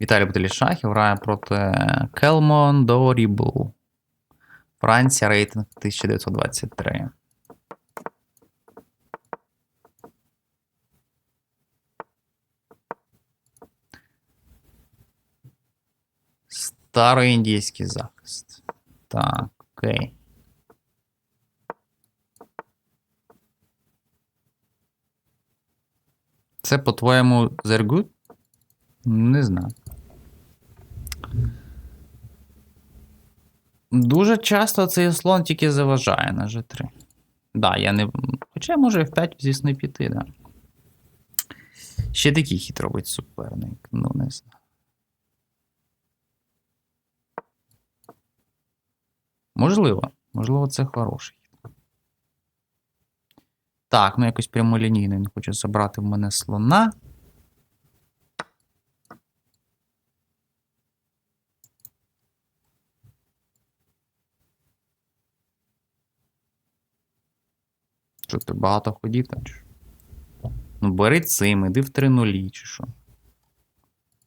Віталій Бутилішахів грає проти Келмон Дорібл. Франція рейтинг 1923. Староіндійський захист. Так, окей. Це, по-твоєму, Зергут? Не знаю. Дуже часто цей слон тільки заважає на G3. Да, я не. Хоча я можу F5, звісно, піти, да. Ще такий хід робить суперник. Ну, не знаю. Можливо. Можливо, це хороший. Так, ну якось прямолінійно не хочу забрати в мене слона. Що ти багато ходів там? чи? Ну, бери цим, іди в 3 нулі, чи що.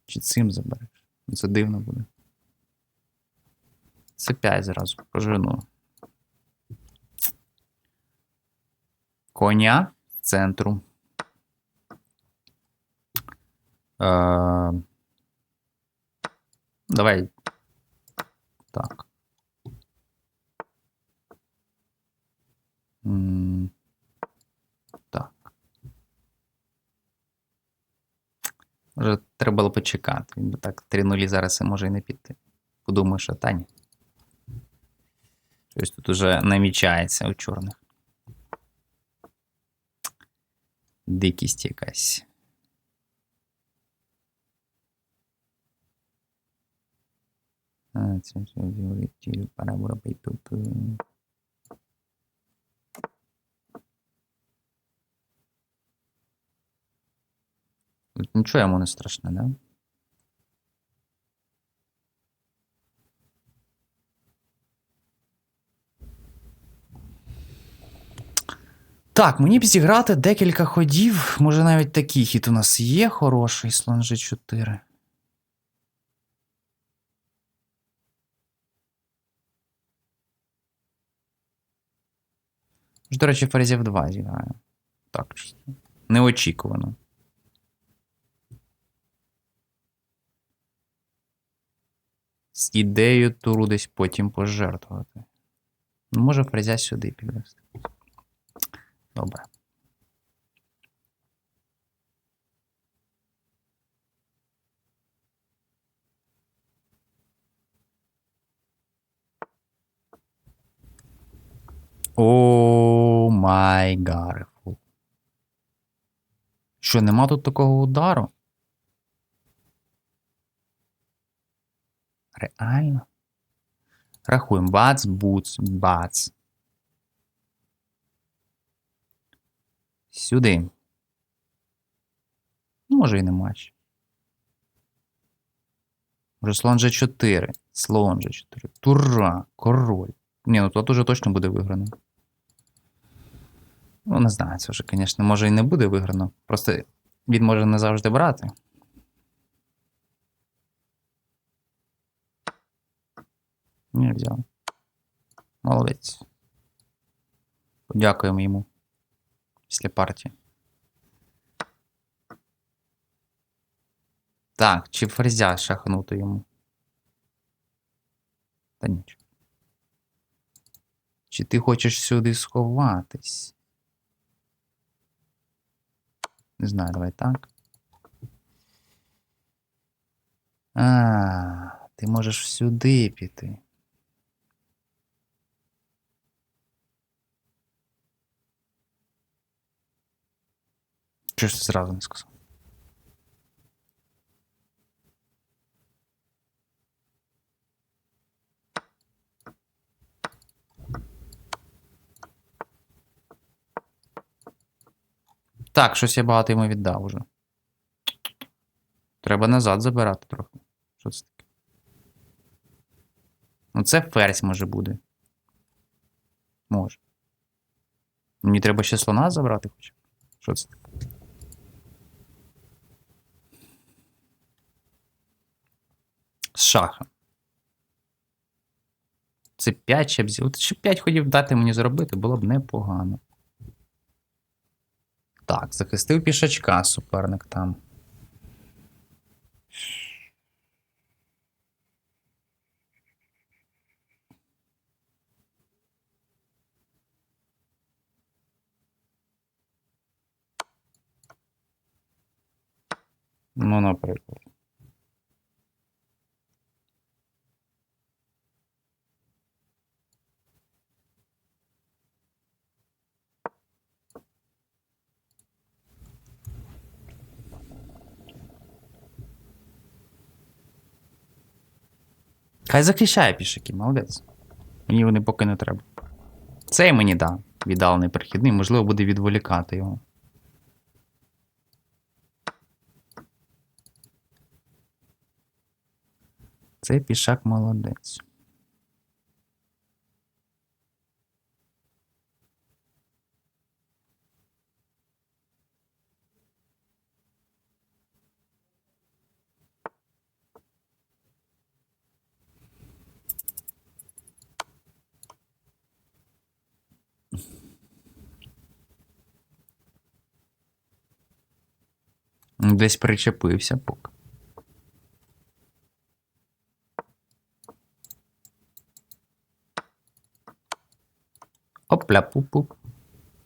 Чи цим забереш? Ну, Це дивно буде. Це 5 зразу пожену. Коня центру. Е, Давай. Так. Може, треба було почекати. Він би так 3-0 зараз і може і не піти. Подумаю, що та ні. Щось тут уже намічається у чорних. Дикість якась. А, це все пора робити тут. Нічого йому не страшне, да? Так, мені б зіграти декілька ходів. Може навіть такий хід у нас є хороший слон G4. Ж, До речі, ферзів 2 зіграю. Так. Неочікувано. З ідеєю туру десь потім пожертвувати. Ну, може, фрезя сюди підвести. Добре. О май гарифу. Що, нема тут такого удару? Реально? Рахуємо. Бац, буц, бац. Сюди. Ну, може і не матч. Може слон G4. Слон G4. Тура, король. Ні, ну тут уже точно буде виграно. Ну, не знаю, це вже, звісно, може і не буде виграно. Просто він може не завжди брати. Не взяв. Молодець. Подякуємо йому після партії. Так, чи ферзя шахнути йому? Та нічого. Чи ти хочеш сюди сховатись? Не знаю, давай так. А, ти можеш сюди піти. Чого ж ти зразу не сказав? Так, щось я багато йому віддав уже. Треба назад забирати трохи. Що це таке? Ну, це ферзь може буде. Може. Мені треба ще слона забрати хоча. Що це таке? З шахом. Це 5 ще б зі- ще 5 ходів дати мені зробити, було б непогано. Так, захистив пішачка суперник там. Ну, наприклад. Хай захищає пішаки, молодець. Мені вони поки не треба. Цей мені да. Віддалений перехідний, можливо, буде відволікати його. Цей пішак молодець. Десь причепився поки. Опля, пуп-пуп.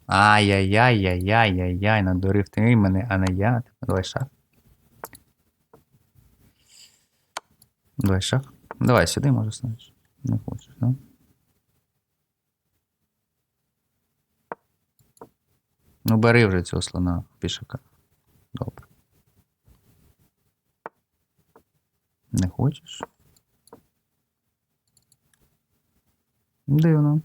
Ай-яй-яй-яй-яй-яй-яй, надурив ти мене, а не я. Давай шах. Давай шах. Давай сюди, може, знаєш. Не хочеш, ну? Ну, бери вже цього слона пішака. Добре. Не хочеш? Дивно.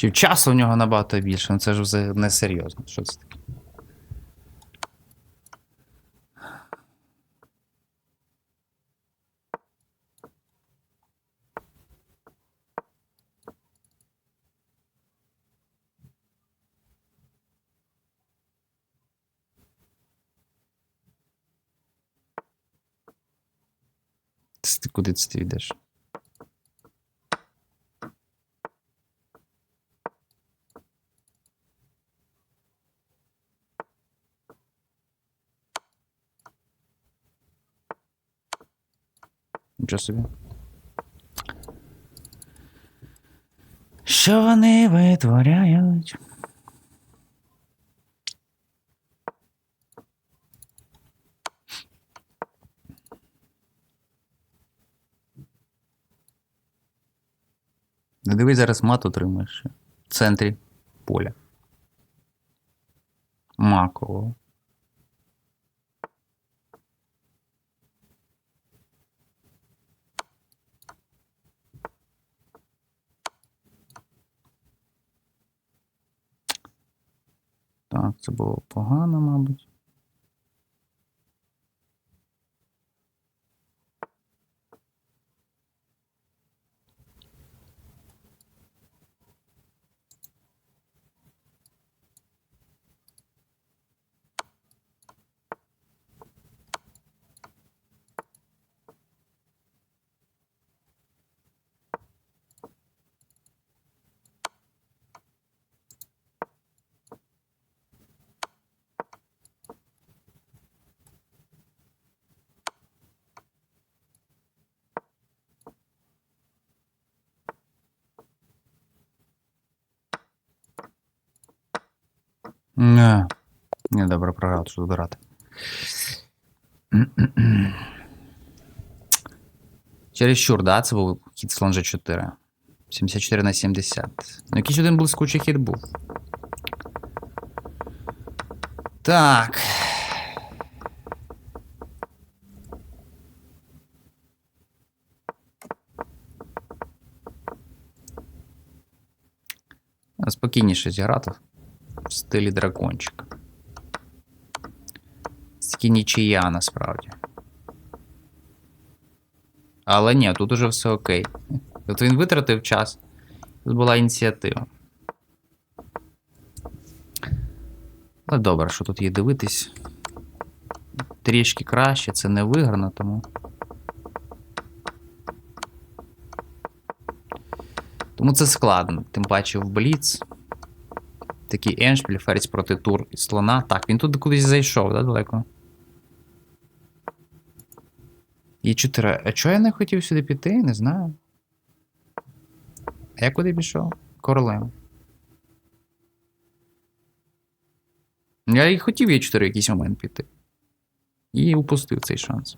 Чи часу в нього набагато більше, ну це ж не серйозно. Що це таке? Куди це ти йдеш? Нічого собі. Що вони витворяють? Не дивись, зараз мат отримаєш. В центрі поля. Маково. Це було погано, мабуть. Не. Не, добре, програв, що добирати. Чересчур, да, це був хід слон G4. 74 на 70. Ну, якийсь один блискучий хід був. Так. Спокійніше зіграти. В стилі дракончика. Тільки нічия насправді. Але ні, тут уже все окей. Тобто він витратив час. Тут була ініціатива. Але добре, що тут є дивитись. Трішки краще, це не виграно, тому. Тому це складно. Тим паче в Бліц. Такий еншпіль, ферзь проти тур і слона. Так, він тут кудись зайшов, да, далеко? І 4. А чого я не хотів сюди піти? Не знаю. А я куди пішов? Королем. Я і хотів Е4 якийсь момент піти. І упустив цей шанс.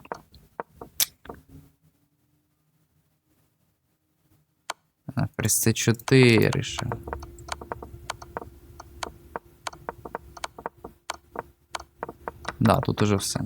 Ферзь С4 ще. Да, тут уже все.